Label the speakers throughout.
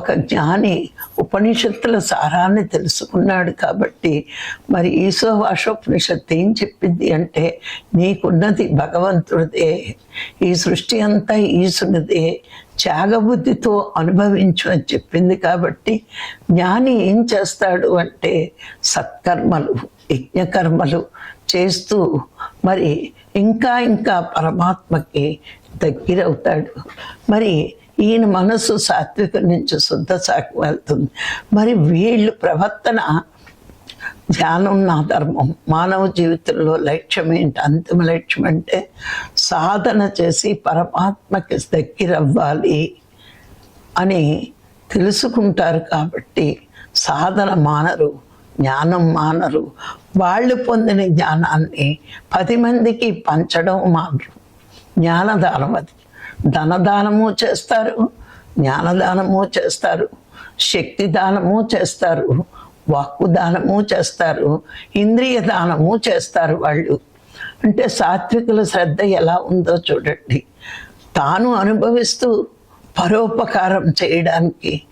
Speaker 1: ఒక జ్ఞాని ఉపనిషత్తుల సారాన్ని తెలుసుకున్నాడు కాబట్టి మరి ఈశోవాషోపనిషత్తు ఏం చెప్పింది అంటే నీకున్నది భగవంతుడిదే ఈ సృష్టి అంతా ఈశునిదే త్యాగబుద్ధితో అనుభవించు అని చెప్పింది కాబట్టి జ్ఞాని ఏం చేస్తాడు అంటే సత్కర్మలు యజ్ఞకర్మలు చేస్తూ మరి ఇంకా ఇంకా పరమాత్మకి దగ్గరవుతాడు. మరి ఈయన మనసు సాత్విక నుంచి శుద్ధ శాఖ వెళ్తుంది. మరి వీళ్ళు ప్రవర్తన ధ్యానం నా ధర్మం. మానవ జీవితంలో లక్ష్యం ఏంటి? అంతిమ లక్ష్యం అంటే సాధన చేసి పరమాత్మకి దగ్గర అవ్వాలి అని తెలుసుకుంటారు కాబట్టి సాధన మానరు జ్ఞానం మానరు. వాళ్ళు పొందిన జ్ఞానాన్ని పది మందికి పంచడం మానరు జ్ఞానదానం అది. ధనదానము చేస్తారు జ్ఞానదానము చేస్తారు శక్తి దానము చేస్తారు వాక్కు దానము చేస్తారు ఇంద్రియ దానము చేస్తారు వాళ్ళు. అంటే సాత్వికుల శ్రద్ధ ఎలా ఉందో చూడండి. తాను అనుభవిస్తూ పరోపకారం చేయడానికి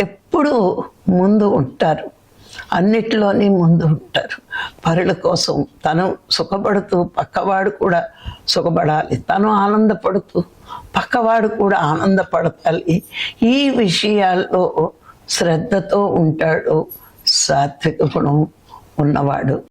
Speaker 1: ఎప్పుడూ ముందు ఉంటారు. అన్నిటిలోని ముందు ఉంటారు. పరుల కోసం తను సుఖపడుతూ పక్కవాడు కూడా సుఖపడాలి. తను ఆనందపడుతూ పక్కవాడు కూడా ఆనందపడతాలి. ఈ విషయాల్లో శ్రద్ధతో ఉంటాడు సాత్విక గుణం ఉన్నవాడు.